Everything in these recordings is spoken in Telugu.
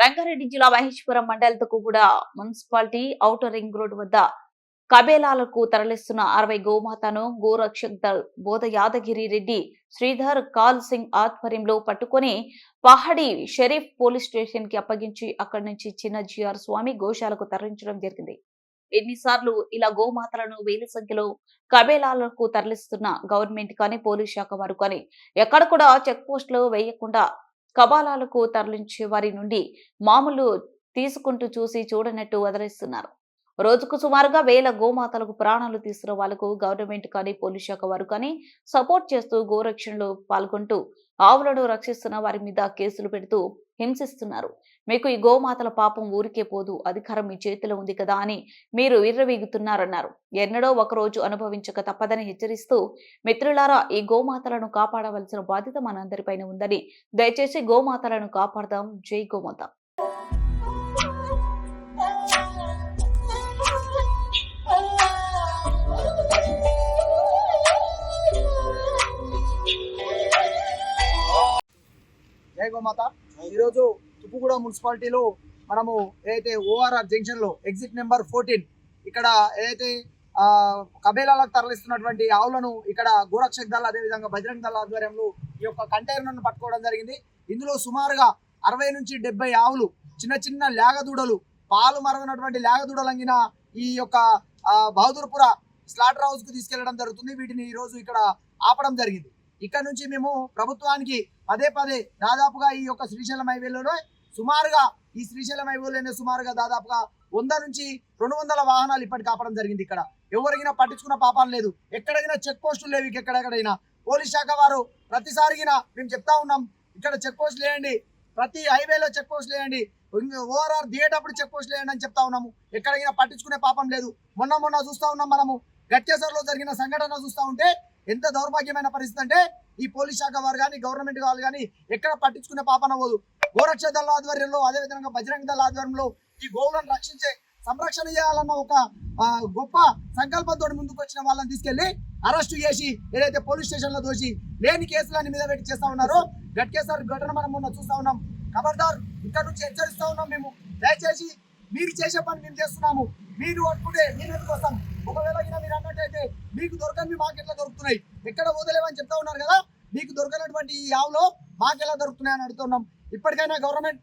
రంగారెడ్డి జిల్లా మహేశ్వరం మండలతకు కూడా మున్సిపాలిటీ ఔటర్ రింగ్ రోడ్ వద్ద కబేలాలకు తరలిస్తున్న అరవై గోమాతను గోరక్షక్ దళ్ బోధ యాదగిరి రెడ్డి శ్రీధర్ కాల్ సింగ్ ఆధ్వర్యంలో పట్టుకొని పహడి షరీఫ్ పోలీస్ స్టేషన్కి అప్పగించి అక్కడి నుంచి చిన్న జిఆర్ స్వామి గోశాలకు తరలించడం జరిగింది. ఎన్నిసార్లు ఇలా గోమాతలను వేల సంఖ్యలో కబేలాలకు తరలిస్తున్న గవర్నమెంట్ కానీ పోలీస్ శాఖ వారు కానీ ఎక్కడ కూడా చెక్ పోస్టులు వేయకుండా కబాలాలకు తరలించే వారి నుండి మామూలు తీసుకుంటూ చూసి చూడనట్టు వదిలేస్తున్నారు. రోజుకు సుమారుగా వేల గోమాతలకు ప్రాణాలు తీసిన వాళ్ళకు గవర్నమెంట్ కానీ పోలీస్ శాఖ వారు కానీ సపోర్ట్ చేస్తూ గోరక్షణలో పాల్గొంటూ ఆవులను రక్షిస్తున్న వారి మీద కేసులు పెడుతూ హింసిస్తున్నారు. మీకు ఈ గోమాతల పాపం ఊరికే పోదు అధికారం మీ చేతిలో ఉంది కదా అని మీరు విర్రవీగుతున్నారన్నారు. ఎన్నడో ఒకరోజు అనుభవించక తప్పదని హెచ్చరిస్తూ మిత్రులారా ఈ గోమాతలను కాపాడవలసిన బాధ్యత మనందరిపైన ఉందని దయచేసి గోమాతలను కాపాడదాం. జై గోమాత. జై గోమాత ఈరోజు తుప్పుగూడ మున్సిపాలిటీలో మనము ఏదైతే ఓఆర్ఆర్ జంక్షన్లో ఎగ్జిట్ నెంబర్ ఫోర్టీన్ ఇక్కడ ఏదైతే ఆ, కబేలాలకు తరలిస్తున్నటువంటి ఆవులను ఇక్కడ గోరక్షక్ దళ అదేవిధంగా బజరంగ్ దళ ఆధ్వర్యంలో ఈ యొక్క కంటైనర్ను పట్టుకోవడం జరిగింది. ఇందులో సుమారుగా అరవై నుంచి డెబ్బై ఆవులు చిన్న చిన్న లేగదూడలు పాలు మరగనటువంటి లేగదూడలు అంగిన ఈ యొక్క బహదూర్పుర స్లాటర్ హౌస్కు తీసుకెళ్ళడం జరుగుతుంది. వీటిని ఈ రోజు ఇక్కడ ఆపడం జరిగింది. ఇక్కడ నుంచి మేము ప్రభుత్వానికి పదే పదే దాదాపుగా ఈ యొక్క శ్రీశైలం హైవేలోనే సుమారుగా ఈ శ్రీశైలం హైవేలోనే సుమారుగా దాదాపుగా వంద నుంచి రెండు వందల వాహనాలు ఇప్పటికి ఆపడం జరిగింది ఇక్కడ. ఎవరికైనా పట్టించుకున్న పాపం లేదు. ఎక్కడైనా చెక్ పోస్టులు లేవు ఎక్కడెక్కడైనా పోలీస్ శాఖ వారు ప్రతిసారిగిన మేము చెప్తా ఉన్నాం ఇక్కడ చెక్ పోస్ట్ లేయండి ప్రతి హైవేలో చెక్ పోస్ట్ లేయండి ఓఆర్ఆర్ దిగేటప్పుడు చెక్ పోస్ట్ లేయండి అని చెప్తా ఉన్నాము. ఎక్కడైనా పట్టించుకునే పాపం లేదు. మొన్న మొన్న చూస్తా ఉన్నాం మనము. గట్టేసర్లో జరిగిన సంఘటన చూస్తా ఉంటే ఎంత దౌర్భాగ్యమైన పరిస్థితి అంటే ఈ పోలీస్ శాఖ వారు కానీ గవర్నమెంట్ వాళ్ళు కానీ ఎక్కడ పట్టించుకునే పాపన పోదు గోరక్ష దళ ఆధ్వర్యంలో అదేవిధంగా బజరంగ దళ ఆధ్వర్యంలో ఈ గోవులను రక్షించే సంరక్షణ చేయాలన్న ఒక గొప్ప సంకల్పంతో ముందుకు వచ్చిన వాళ్ళని తీసుకెళ్ళి అరెస్టు చేసి ఏదైతే పోలీస్ స్టేషన్లో దోషి లేని కేసులని మీద పెట్టి చేస్తా ఉన్నారో గట్కేసారి ఘటన మనం మొన్న చూస్తా ఉన్నాం. ఖబర్దార్ ఇక్కడ నుంచి హెచ్చరిస్తా ఉన్నాం మేము. దయచేసి మీరు చేసే పని మేము చేస్తున్నాము. మీరు పట్టుకుంటే మీరు కోసం ఒకవేళ అయినా మీరు అన్నట్టయితే మీకు దొరకని మాకు ఎట్లా దొరుకుతున్నాయి? ఎక్కడ వదిలేవని చెప్తా ఉన్నారు కదా? మీకు దొరకనటువంటి ఈ ఆవులో మాకు ఎలా దొరుకుతున్నాయి అని అడుగుతున్నాం. ఇప్పటికైనా గవర్నమెంట్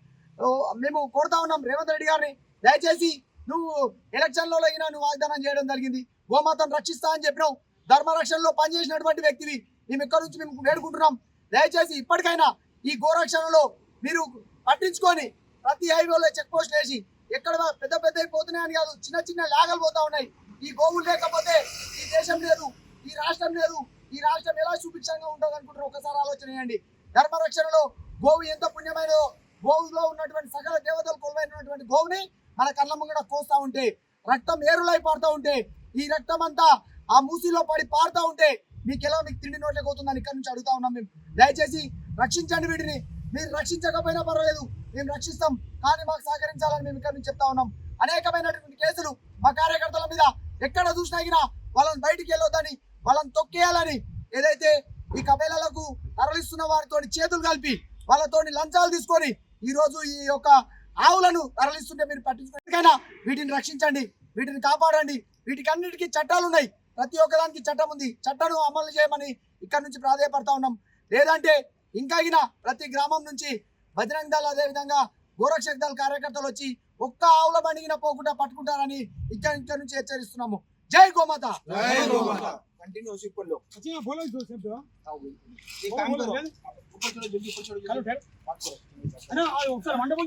మేము కోరుతా ఉన్నాం రేవంత్ రెడ్డి గారిని దయచేసి నువ్వు ఎలక్షన్లో అయినా నువ్వు వాగ్దానం చేయడం జరిగింది. గోమాతను రక్షిస్తా అని చెప్పినావు. ధర్మరక్షణలో పనిచేసినటువంటి వ్యక్తివి. మేము ఇక్కడ నుంచి మేము వేడుకుంటున్నాం. దయచేసి ఇప్పటికైనా ఈ గోరక్షణలో మీరు పట్టించుకొని ప్రతి హైవేలో చెక్ పోస్ట్ వేసి ఎక్కడ పెద్ద పెద్ద పోతున్నాయని కాదు చిన్న చిన్న లాగలు పోతా ఉన్నాయి. ఈ గోవులు లేకపోతే ఈ దేశం లేదు ఈ రాష్ట్రం లేదు. ఈ రాష్ట్రం ఎలా సుభిక్షంగా ఉంటుంది అనుకుంటారు ఒకసారి ఆలోచన చేయండి. ధర్మరక్షణలో గోవు ఎంత పుణ్యమైనదో గోవులో ఉన్నటువంటి సకల దేవతలు కొలువైనటువంటి గోవుని మన కళ్ళ ముంగడ కోస్తా ఉంటే రక్తం ఏరులై పారుతా ఉంటే ఈ రక్తం అంతా ఆ మూసిలో పడి పారుతా ఉంటే మీకు ఎలా మీకు తిండి నోట్లేకపోతుందని అవుతుందని ఇక్కడ నుంచి అడుగుతా ఉన్నాం మేము. దయచేసి రక్షించండి వీటిని. మీరు రక్షించకపోయినా పర్వాలేదు మేము రక్షిస్తాం. కానీ మాకు సహకరించాలని మేము ఇక్కడ నుంచి చెప్తా ఉన్నాం. అనేకమైనటువంటి కేసులు మా కార్యకర్త ఎక్కడ చూసినా గినా వాళ్ళని బయటికి వెళ్ళొద్దని వాళ్ళని తొక్కేయాలని ఏదైతే ఈ కబేలాలకు తరలిస్తున్న వారితో చేతులు కలిపి వాళ్ళతోని లంచాలు తీసుకొని ఈరోజు ఈ యొక్క ఆవులను తరలిస్తుంటే మీరు పట్టించుకోకైనా వీటిని రక్షించండి వీటిని కాపాడండి. వీటికి అన్నిటికీ చట్టాలు ఉన్నాయి ప్రతి ఒక్కదానికి చట్టం ఉంది. చట్టను అమలు చేయమని ఇక్కడ నుంచి ప్రాధాయపడతా ఉన్నాం. లేదంటే ఇంకా ప్రతి గ్రామం నుంచి బజరంగ్ దళ అదేవిధంగా గోరక్షక్ దళ కార్యకర్తలు వచ్చి ఒక్క ఆవుల బండిగిన పోకుండా పట్టుకుంటారని ఇక్కడ ఇక్కడ నుంచి హెచ్చరిస్తున్నాము. జై గోమాత. కంటిన్యూస్ ఇప్పట్లో ఒకసారి మండపం